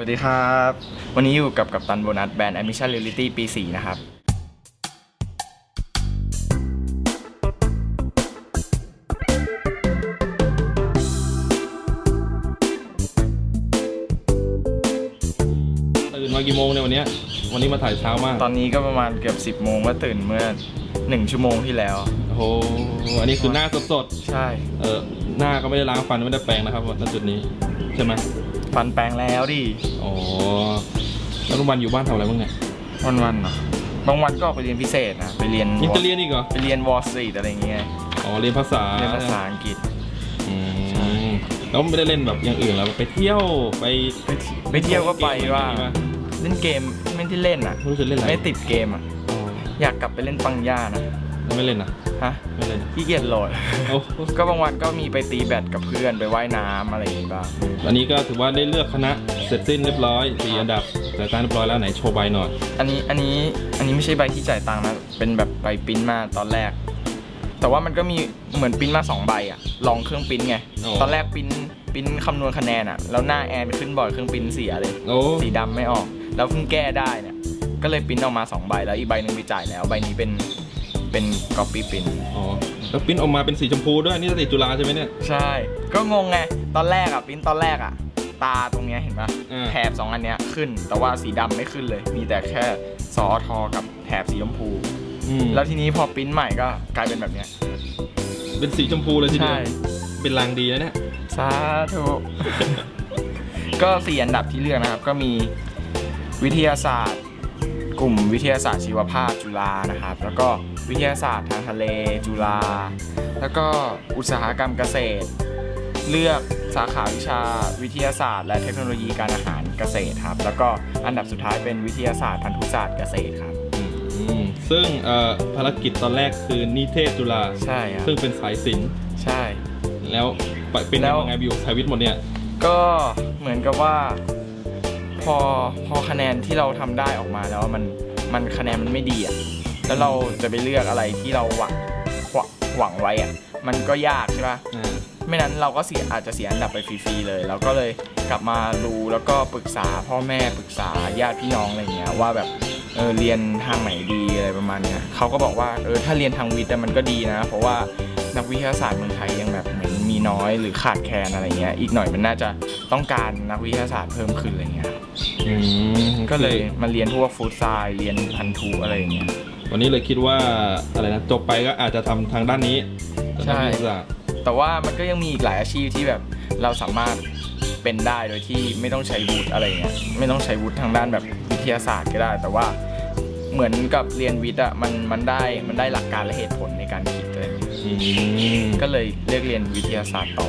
สวัสดีครับ วันนี้อยู่กับกัปตันโบนัสแบรนด์ Admission Reality ปี 4 นะครับ ตื่นมากี่โมงเนี่ยวันเนี้ยวันนี้มาถ่ายเช้ามากตอนนี้ก็ประมาณเกือบ 10 โมงก็ตื่นเมื่อ 1 ชั่วโมงที่แล้ว โอ้โหอันนี้คือหน้าสดใช่ ๆ เออหน้าก็ไม่ได้ล้างฟันไม่ได้แปรงนะครับณจุดนี้ ใช่ไหม ฟันแปลงแล้วดิ อ๋อ แล้วทุกวันอยู่บ้านทำอะไรบ้างเนี่ย วันๆเนาะบางวันก็ออกไปเรียนพิเศษนะ ไปเรียนยังจะเรียนอีกเหรอ ไปเรียนวอลสตรีทอะไรอย่างเงี้ย อ๋อ เรียนภาษา เรียนภาษาอังกฤษอืมแล้วไม่ได้เล่นแบบอย่างอื่นแล้วไปเที่ยวไปไปไปเที่ยวก็ไปว่าเกมอะไรอย่างงี้ปะเล่นเกมไม่ได้เล่นอะไม่รู้จะเล่นอะไรไม่ติดเกมอะอ๋ออยากกลับไปเล่นปังย่านะไม่เล่นนะ ฮะไม่เล่นขี้เกียจโหลดโอ้ก็บางวันก็มีไปตีแบดกับเพื่อนไปว่ายน้ำอะไรอย่างงี้บ้างอันนี้ก็ถือว่าได้เลือกคณะเสร็จสิ้นเรียบร้อยสี่อันดับแต่การเรียบร้อยแล้วไหนโชว์ใบหน่อยอันนี้อันนี้อันนี้ไม่ใช่ใบที่จ่ายตังค์นะเป็นแบบใบปริ้นมาตอนแรก แต่ว่ามันก็มีเหมือนปริ้นมาสองใบอะลองเครื่องปริ้นไงตอนแรกปริ้นปริ้นคำนวณคะแนนอะแล้วหน้าแอนขึ้นบ่อยเครื่องปริ้นเสียเลยโอ้สีดำไม่ออก แล้วเพิ่งแก้ได้เนี่ยก็เลยปริ้นออกมาสองใบแล้วอีกใบหนึ่งไปจ่ายแล้วใบนี้เป็น เป็นก๊อปปี้ปริ้นอ๋อแล้วปริ้นออกมาเป็นสีชมพูด้วยนี่ติจุฬาใช่ไหมเนี่ยใช่ ก็งงไงตอนแรกอะปริ้นตอนแรกอะตาตรงเนี้ยเห็นปะอ่า แถบสองอันเนี้ยขึ้น แต่ว่าสีดำไม่ขึ้นเลย มีแต่แค่สอทอกับแถบสีชมพู อืมแล้วทีนี้พอปริ้นใหม่ก็กลายเป็นแบบเนี้ยเป็นสีชมพูเลยทีเดีใช่ยวเป็นลางดีนะเนี่ย สาธุก็สี่อันดับที่เลือกนะครับ ก็มีวิทยาศาสตร์ กลุ่มวิทยาศาสตร์ชีวภาพจุฬานะครับ แล้วก็ วิทยาศาสตร์ทางทะเล จุฬาแล้วก็อุตสาหกรรมเกษตร เลือกสาขาวิชาวิทยาศาสตร์ และเทคโนโลยีการอาหารเกษตรครับ แล้วก็อันดับสุดท้ายเป็นวิทยาศาสตร์พันธุศาสตร์เกษตรครับอืมซึ่งเอ่อภารกิจตอนแรกคือนิเทศจุฬาใช่ครับซึ่งเป็นสายศิลป์ใช่ แล้วเป็นแล้วยังไงไปอยู่สายวิทย์หมดเนี่ยก็เหมือนกับว่า พอพอคะแนนที่เราทำได้ออกมาแล้วมันมันคะแนนมันไม่ดีอะ แล้วเราจะไปเลือกอะไรที่เราหวังหวังหวังไว้อะมันก็ยากใช่ปะอ่าไม่นั้นเราก็เสียอาจจะเสียอันดับไปฟรีๆเลยเราก็เลยกลับมาดูแล้วก็ปรึกษาพ่อแม่ปรึกษาญาติพี่น้องอะไรเงี้ยว่าแบบเออเรียนทางไหนดีอะไรประมาณเนี้ยเขาก็บอกว่าเออถ้าเรียนทางวิทย์อะมันก็ดีนะ เพราะว่านักวิทยาศาสตร์เมืองไทยยังแบบเหมือนมีน้อยหรือขาดแคลนอะไรเงี้ยอีกหน่อยมันน่าจะต้องการนักวิทยาศาสตร์เพิ่มขึ้นอะไรเงี้ยครับอืมก็เลยมาเรียนพวกฟู้ดไซน์เรียนพันธุอะไรอย่างเงี้ย วันนี้เลยคิดว่าอะไรนะจบไปก็อาจจะทำทางด้านนี้ทางด้านใช่วิทยาศาสตร์แต่ว่ามันก็ยังมีอีกหลายอาชีพที่แบบเราสามารถเป็นได้โดยที่ไม่ต้องใช้วุฒิอะไรเงี้ยไม่ต้องใช้วุฒิทางด้านแบบวิทยาศาสตร์ก็ได้ แต่ว่าเหมือนกับเรียนวิทย์อะมันมันได้มันได้หลักการและเหตุผลในการคิดเลยอืมก็เลยเลือกเรียนวิทยาศาสตร์ต่อ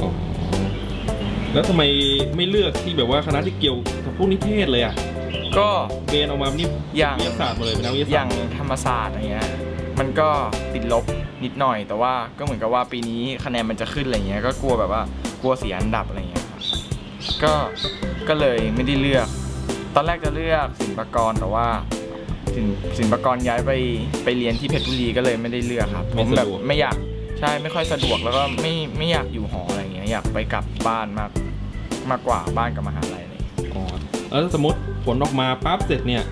อ๋อแล้วทำไมไม่เลือกที่แบบว่าคณะที่เกี่ยวกับพวกนิเทศเลยอะ ก็เบนออกมานี่อย่างวิทยาศาสตร์หมดเลยเป็นนักวิทยาอศาย่าสตงร์ธรรมศาสตร์อะไรเงี้ยมันก็ติดลบนิดหน่อย แต่ว่าก็เหมือนกับว่าปีนี้คะแนนมันจะขึ้นอะไรเงี้ยก็กลัวแบบว่ากลัวเสียอันดับอะไรเงี้ยครับก็ก็เลยไม่ได้เลือก ตอนแรกจะเลือกศิลปากรแต่ว่าศิลป์ศิลปากรย้ายไปไปเรียนที่เพชรบุรีก็เลยไม่ได้เลือกครับผมแบบไม่อยากใช่ไม่ค่อยสะดวกแล้วก็ไม่ไม่อยากอยู่หออะไรเงี้ยอยากไปกลับบ้านมากมากกว่าบ้านกับมหาลัยอะไรเงี้ยอ๋อแล้วถ้าสมมติ ผลออกมาปั๊บเสร็จเนี่ย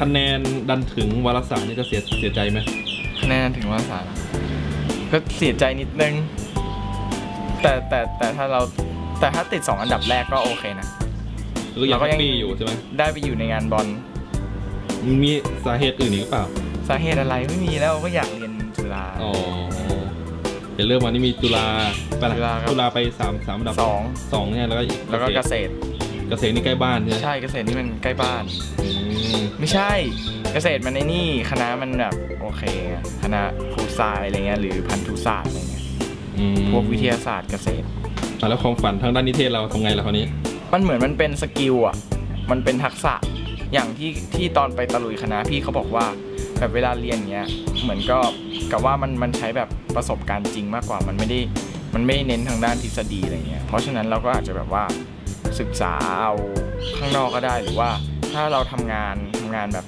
คะแนนดันถึงวารสารนี่จะเสียเสียใจไหมคะแนนถึงว่าสารก็เสียใจนิดนึง แต่แต่แต่ถ้าเราแต่ถ้าติด 2 อันดับแรกก็โอเคนะคือยังเราก็แฮยังปปี้อยู่ใช่ไหมได้ไปอยู่ในงานบอลมีสาเหตุอื่นอีกหรือเปล่า สาเหตุอะไรไม่มีแล้วก็อยากเรียนจุฬาอ๋อเห็นเรื่องมานี่มีจุฬาไปละจุฬาครับจุฬาไปสามสามอันดับสองสองเนี่ยแล้วก็แล้วก็เกษตร เกษตรนี่ใกล้บ้านใช่ไหมใช่เกษตรนี่มันใกล้บ้าน อืมไม่ใช่เกษตรมันในนี่คณะมันแบบโอเคไงคณะฟูดไซน์อะไรเงี้ยหรือพันธุศาสตร์อะไรเงี้ยอืมพวกวิทยาศาสตร์เกษตร อะแล้วความฝันทางด้านนิเทศเราทำไงล่ะคราวนี้ มันเหมือนมันเป็นสกิลอะ มันเป็นทักษะอย่างที่ที่ตอนไปตะลุยคณะพี่เขาบอกว่าแบบเวลาเรียนเงี้ยเหมือนก็กับว่ามันมันใช้แบบประสบการณ์จริงมากกว่ามันไม่ได้มันไม่ได้เน้นทางด้านทฤษฎีอะไรเงี้ยเพราะฉะนั้นเราก็อาจจะแบบว่า ศึกษาเอาข้างนอกก็ได้หรือว่าถ้าเราทำงานทำงานแบบ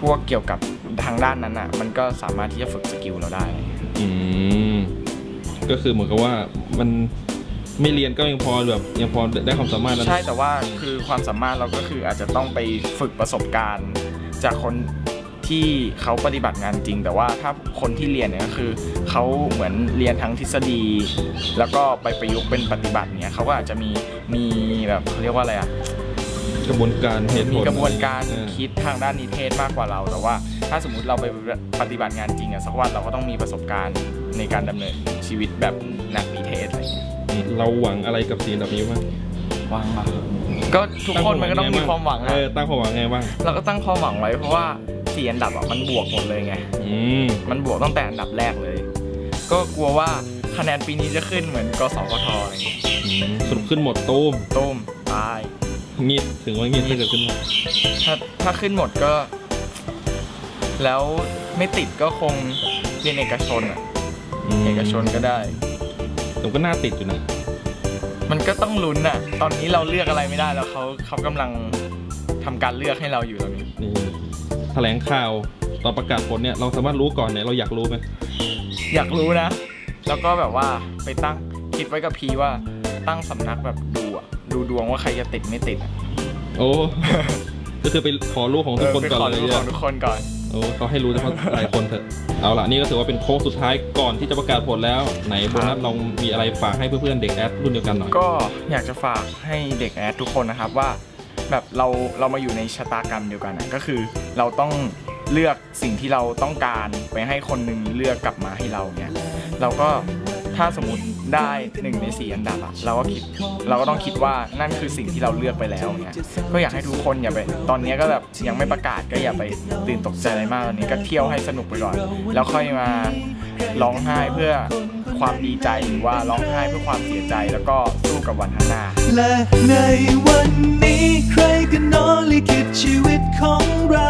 พวกเกี่ยวกับทางด้านนั้นอะ มันก็สามารถที่จะฝึกสกิลเราได้ อืมก็คือเหมือนกับว่ามันไม่เรียนก็ยังพอแบบยังพอได้ความสามารถแล้วใช่แต่ว่าคือความสามารถเราก็คืออาจจะต้องไปฝึกประสบการณ์ จากคน ที่เขาปฏิบัติงานจริง แต่ว่าถ้าคนที่เรียนเนี่ยก็คือเขาเหมือนเรียนทั้งทฤษฎี แล้วก็ไปประยุกต์เป็นปฏิบัติเนี่ยเขาก็อาจจะมีมีแบบเขาเรียกว่าอะไรอะกระบวนการเหตุผลมีกระบวนการเออคิดทางด้านนิเทศมากกว่าเรา แต่ว่าถ้าสมมุติเราไปปฏิบัติงานจริงอะสักวันเราก็ต้องมีประสบการณ์ในการดำเนินชีวิตแบบนักนิเทศอะไรอย่างเงี้ยเราหวังอะไรกับสีอันดับนี้บ้างหวังอะก็ทุกคนมันก็ต้องมีความหวังเออะอตั้งความหวังไงบ้างเราก็ตั้งความหวังไว้เพราะว่า สี่อันดับอะมันบวกหมดเลยไง อืม มันบวกตั้งแต่อันดับแรกเลย ก็กลัวว่าคะแนนปีนี้จะขึ้นเหมือนกสพทอะไรอย่างเงี้ยอืมสรุปขึ้นหมดตูมตุ้มตายงีดถึงว่างีดถ้าเกิดขึ้นมาถ้าถ้าขึ้นหมดก็ แล้วไม่ติดก็คงเรียนเอกชนอะมเอกชนก็ได้ แต่ก็น่าติดอยู่นะ มันก็ต้องลุ้นอะ ตอนนี้เราเลือกอะไรไม่ได้แล้วเขาเขากำลัง ทำการเลือกให้เราอยู่ตอนนี้นี่แถลงข่าวตอนประกาศผลเนี่ยเราสามารถรู้ก่อนเนี่ยเราอยากรู้ไหมอยากรู้นะ แล้วก็แบบว่าไปตั้งคิดไว้กับพีว่าตั้งสำนักแบบดูอะดูดวงว่าใครจะติดไม่ติดอะโอ้ก็คือไปขอรู้ของทุกคนเไปก่อนขอเลยดูเนี่ขอยงทุกคนก่อนโอ้เขาให้รู้เฉพาะหลายคนเถอะเอาล่ะนี่ก็ถือว่าเป็นโค้งสุดท้ายก่อนที่จะประกาศผลแล้ว ไหนโบนัสลองมีอะไรฝากให้เพื่อนๆเด็กแอดรุ่นเดียวกันหน่อยก็อยากจะฝากให้เด็กแอดทุกคนนะครับว่า แบบเราเรามาอยู่ในชะตากรรมเดียวกันอะก็คือเราต้องเลือกสิ่งที่เราต้องการไปให้คนหนึ่งเลือกกลับมาให้เราเนี่ยเราก็ถ้าสมมติได้หนึ่งในสี่อันดับอะเราก็คิดเราก็ต้องคิดว่านั่นคือสิ่งที่เราเลือกไปแล้วเนี่ยก็อยากให้ทุกคนอย่าไปตอนนี้ก็แบบยังไม่ประกาศก็อย่าไปตื่นตกใจอะไรมากตอนนี้ก็เที่ยวให้สนุกไปก่อน แล้วค่อยมาร้องไห้เพื่อ ความดีใจหรือว่าร้องไห้เพื่อความเสียใจแล้วก็สู้กับวันข้างหน้า และในวันนี้ใครกันนอลิขิตชีวิตของเรา